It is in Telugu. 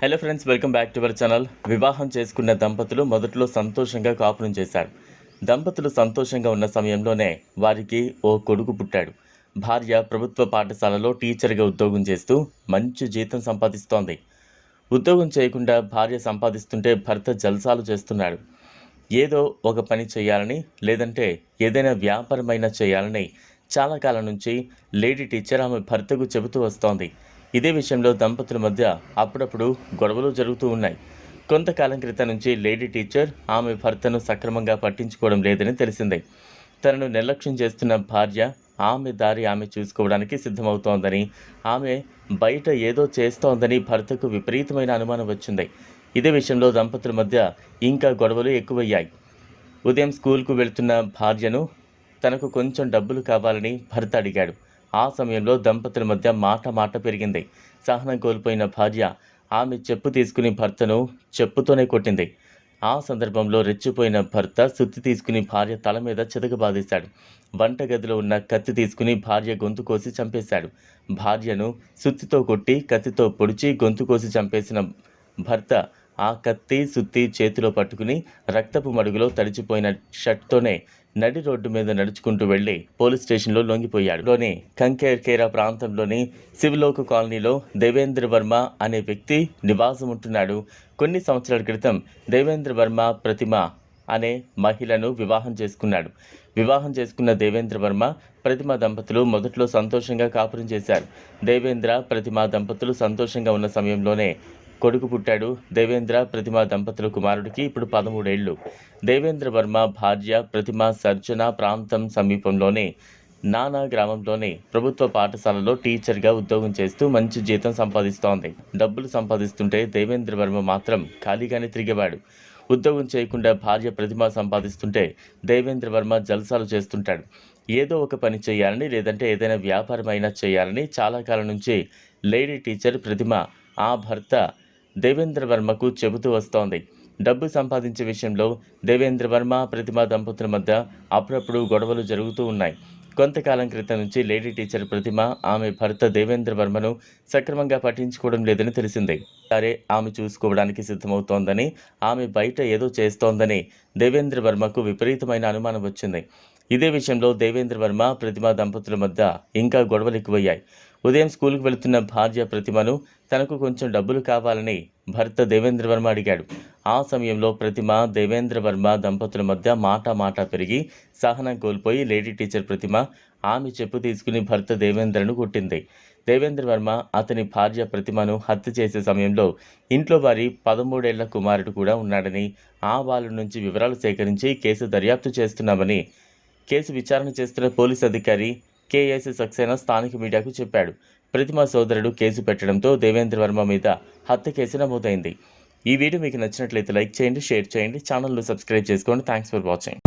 Hello friends welcome back to our channel వివాహం చేసుకున్న దంపతులు మొదట్లో సంతోషంగా కాపురం చేశారు. దంపతులు సంతోషంగా ఉన్న సమయంలోనే వారికి ఓ కొడుకు పుట్టాడు. భార్య ప్రభుత్వ పాఠశాలలో టీచర్గా ఉద్యోగం చేస్తూ మంచి జీతం సంపాదిస్తోంది. ఉద్యోగం చేయకుండా భార్య సంపాదిస్తుంటే భర్త జల్సాలు చేస్తున్నాడు. ఏదో ఒక పని చేయాలని లేదంటే ఏదైనా వ్యాపారమైనా చేయాలని చాలా కాలం నుంచి లేడీ టీచర్ ఆమె భర్తకు చెబుతూ వస్తోంది. ఇదే విషయంలో దంపతుల మధ్య అప్పుడప్పుడు గొడవలు జరుగుతూ ఉన్నాయి. కొంతకాలం క్రితం నుంచి లేడీ టీచర్ ఆమె భర్తను సక్రమంగా పట్టించుకోవడం లేదని తెలిసింది. తనను నిర్లక్ష్యం చేస్తున్న భార్య ఆమె దారి ఆమె చూసుకోవడానికి సిద్ధమవుతోందని ఆమె బయట ఏదో చేస్తోందని భర్తకు విపరీతమైన అనుమానం వచ్చింది. ఇదే విషయంలో దంపతుల మధ్య ఇంకా గొడవలు ఎక్కువయ్యాయి. ఉదయం స్కూల్కు వెళ్తున్న భార్యను తనకు కొంచెం డబ్బులు కావాలని భర్త అడిగాడు. ఆ సమయంలో దంపతుల మధ్య మాట మాట పెరిగింది. సహనం కోల్పోయిన భార్య ఆమె చెప్పు తీసుకుని భర్తను చెప్పుతోనే కొట్టింది. ఆ సందర్భంలో రెచ్చిపోయిన భర్త సుత్తి తీసుకుని భార్య తల మీద చితకబాదేశాడు వంటగదిలో ఉన్న కత్తి తీసుకుని భార్య గొంతు కోసి చంపేశాడు. భార్యను సుత్తితో కొట్టి కత్తితో పొడిచి గొంతు కోసి చంపేసిన భర్త ఆ కత్తి సుత్తి చేతిలో పట్టుకుని రక్తపు మడుగులో తడిచిపోయిన షర్ట్తోనే నడి రోడ్డు మీద నడుచుకుంటూ వెళ్ళి పోలీస్ స్టేషన్లో లొంగిపోయాడు. లోని కంకేర్కేరా ప్రాంతంలోని శివలోక కాలనీలో దేవేంద్ర వర్మ అనే వ్యక్తి నివాసం ఉంటున్నాడు కొన్ని సంవత్సరాల క్రితం దేవేంద్ర వర్మ ప్రతిమ అనే మహిళను వివాహం చేసుకున్నాడు. వివాహం చేసుకున్న దేవేంద్ర వర్మ ప్రతిమ దంపతులు మొదట్లో సంతోషంగా కాపురం చేశారు. దేవేంద్ర ప్రతిమ దంపతులు సంతోషంగా ఉన్న సమయంలోనే కొడుకు పుట్టాడు. దేవేంద్ర ప్రతిమ దంపతుల కుమారుడికి ఇప్పుడు పదమూడేళ్ళు. దేవేంద్ర వర్మ భార్య ప్రతిమ సర్జన ప్రాంతం సమీపంలోనే నానా గ్రామంలోనే ప్రభుత్వ పాఠశాలలో టీచర్గా ఉద్యోగం చేస్తూ మంచి జీతం సంపాదిస్తోంది. డబ్బులు సంపాదిస్తుంటే దేవేంద్ర వర్మ మాత్రం ఖాళీగానే తిరిగేవాడు. ఉద్యోగం చేయకుండా భార్య ప్రతిమ సంపాదిస్తుంటే దేవేంద్ర వర్మ జల్సాలు చేస్తుంటాడు. ఏదో ఒక పని చేయాలని లేదంటే ఏదైనా వ్యాపారం అయినా చేయాలని చాలా కాలం నుంచి లేడీ టీచర్ ప్రతిమ ఆ భర్త దేవేంద్ర వర్మకు చెబుతూ వస్తోంది. డబ్బు సంపాదించే విషయంలో దేవేంద్ర వర్మ ప్రతిమ దంపతుల మధ్య అప్పుడప్పుడు గొడవలు జరుగుతూ ఉన్నాయి. కొంతకాలం క్రితం నుంచి లేడీ టీచర్ ప్రతిమ ఆమె భర్త దేవేంద్ర వర్మను సక్రమంగా పట్టించుకోవడం లేదని తెలిసింది. సరే ఆమె చూసుకోవడానికి సిద్ధమవుతోందని ఆమె బయట ఏదో చేస్తోందని దేవేంద్ర వర్మకు విపరీతమైన అనుమానం వచ్చింది. ఇదే విషయంలో దేవేంద్ర వర్మ ప్రతిమ దంపతుల మధ్య ఇంకా గొడవలు ఎక్కువయ్యాయి. ఉదయం స్కూల్కి వెళుతున్న భార్య ప్రతిమను తనకు కొంచెం డబ్బులు కావాలని భర్త దేవేంద్ర వర్మ అడిగాడు. ఆ సమయంలో ప్రతిమ దేవేంద్ర వర్మ దంపతుల మధ్య మాట మాట పెరిగి సహనం కోల్పోయి లేడీ టీచర్ ప్రతిమ ఆమె చెప్పు తీసుకుని భర్త దేవేంద్రను కొట్టింది. దేవేంద్ర వర్మ అతని భార్య ప్రతిమను హత్య చేసే సమయంలో ఇంట్లో వారి పదమూడేళ్ళ కుమారుడు కూడా ఉన్నాడని ఆ వాళ్ళ నుంచి వివరాలు సేకరించి కేసు దర్యాప్తు చేస్తున్నామని కేసు విచారణ చేస్తున్న పోలీస్ అధికారి కేఎస్ సక్సేనా స్థానిక మీడియాకు చెప్పాడు. ప్రతిమ సోదరుడు కేసు పెట్టడంతో దేవేంద్ర వర్మ మీద హత్య కేసు నమోదైంది. ఈ వీడియో మీకు నచ్చినట్లయితే లైక్ చేయండి షేర్ చేయండి ఛానల్ను సబ్స్క్రైబ్ చేసుకోండి. Thanks for watching.